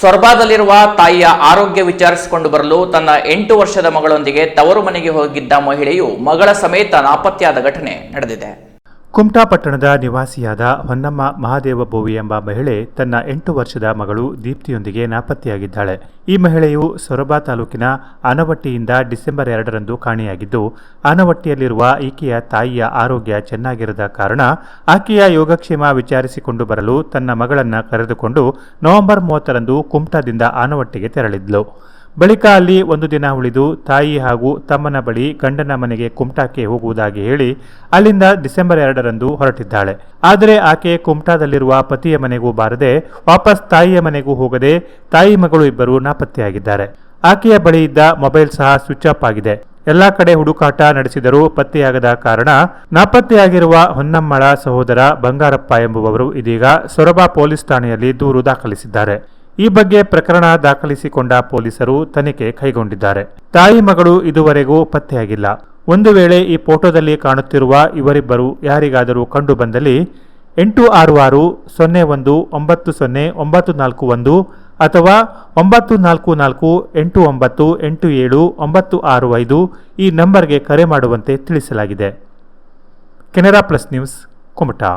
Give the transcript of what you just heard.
ಸೊರಬಾದಲ್ಲಿರುವ ತಾಯಿಯ ಆರೋಗ್ಯ ವಿಚಾರಿಸಿಕೊಂಡು ಬರಲು ತನ್ನ ಎಂಟು ವರ್ಷದ ಮಗಳೊಂದಿಗೆ ತವರು ಮನೆಗೆ ಹೋಗಿದ್ದ ಮಹಿಳೆಯು ಮಗಳ ಸಮೇತ ನಾಪತ್ತೆಯಾದ ಘಟನೆ ನಡೆದಿದೆ. ಕುಮಟಾ ಪಟ್ಟಣದ ನಿವಾಸಿಯಾದ ಹೊನ್ನಮ್ಮ ಮಹಾದೇವ ಬೋವಿ ಎಂಬ ಮಹಿಳೆ ತನ್ನ ಎಂಟು ವರ್ಷದ ಮಗಳು ದೀಪ್ತಿಯೊಂದಿಗೆ ನಾಪತ್ತೆಯಾಗಿದ್ದಾಳೆ. ಈ ಮಹಿಳೆಯು ಸೊರಬ ತಾಲೂಕಿನ ಆನವಟ್ಟಿಯಿಂದ ಡಿಸೆಂಬರ್ ಎರಡರಂದು ಕಾಣೆಯಾಗಿದ್ದು, ಆನವಟ್ಟಿಯಲ್ಲಿರುವ ಈಕೆಯ ತಾಯಿಯ ಆರೋಗ್ಯ ಚೆನ್ನಾಗಿರದ ಕಾರಣ ಆಕೆಯ ಯೋಗಕ್ಷೇಮ ವಿಚಾರಿಸಿಕೊಂಡು ಬರಲು ತನ್ನ ಮಗಳನ್ನು ಕರೆದುಕೊಂಡು ನವೆಂಬರ್ ಮೂವತ್ತರಂದು ಕುಮಟಾದಿಂದ ಆನವಟ್ಟಿಗೆ ತೆರಳಿದ್ಲು. ಬಳಿಕ ಅಲ್ಲಿ ಒಂದು ದಿನ ಉಳಿದು ತಾಯಿ ಹಾಗೂ ತಮ್ಮನ ಬಳಿ ಗಂಡನ ಮನೆಗೆ ಕುಮಟಾಕ್ಕೆ ಹೋಗುವುದಾಗಿ ಹೇಳಿ ಅಲ್ಲಿಂದ ಡಿಸೆಂಬರ್ ಎರಡರಂದು ಹೊರಟಿದ್ದಾಳೆ. ಆದರೆ ಆಕೆ ಕುಮಟಾದಲ್ಲಿರುವ ಪತಿಯ ಮನೆಗೂ ಬಾರದೆ ವಾಪಸ್ ತಾಯಿಯ ಮನೆಗೂ ಹೋಗದೆ ತಾಯಿ ಮಗಳು ಇಬ್ಬರು ನಾಪತ್ತೆಯಾಗಿದ್ದಾರೆ. ಆಕೆಯ ಬಳಿ ಇದ್ದ ಮೊಬೈಲ್ ಸಹ ಸ್ವಿಚ್ ಆಫ್ ಆಗಿದೆ. ಎಲ್ಲಾ ಕಡೆ ಹುಡುಕಾಟ ನಡೆಸಿದರೂ ಪತ್ತೆಯಾಗದ ಕಾರಣ ನಾಪತ್ತೆಯಾಗಿರುವ ಹೊನ್ನಮ್ಮಳ ಸಹೋದರ ಬಂಗಾರಪ್ಪ ಎಂಬುವವರು ಇದೀಗ ಸೊರಬ ಪೊಲೀಸ್ ಠಾಣೆಯಲ್ಲಿ ದೂರು ದಾಖಲಿಸಿದ್ದಾರೆ. ಈ ಬಗ್ಗೆ ಪ್ರಕರಣ ದಾಖಲಿಸಿಕೊಂಡ ಪೊಲೀಸರು ತನಿಖೆ ಕೈಗೊಂಡಿದ್ದಾರೆ. ತಾಯಿ ಮಗಳು ಇದುವರೆಗೂ ಪತ್ತೆಯಾಗಿಲ್ಲ. ಒಂದು ವೇಳೆ ಈ ಫೋಟೋದಲ್ಲಿ ಕಾಣುತ್ತಿರುವ ಇವರಿಬ್ಬರು ಯಾರಿಗಾದರೂ ಕಂಡು ಬಂದಲ್ಲಿ ಎಂಟು ಆರು ಆರು ಸೊನ್ನೆ ಒಂದು ಒಂಬತ್ತು ಸೊನ್ನೆ ಒಂಬತ್ತು ನಾಲ್ಕು ಒಂದು ಅಥವಾ ಒಂಬತ್ತು ನಾಲ್ಕು ನಾಲ್ಕು ಎಂಟು ಒಂಬತ್ತು ಎಂಟು ಏಳು ಒಂಬತ್ತು ಆರು ಐದು ಈ ನಂಬರ್ಗೆ ಕರೆ ಮಾಡುವಂತೆ ತಿಳಿಸಲಾಗಿದೆ. Canara plus news, Kumta.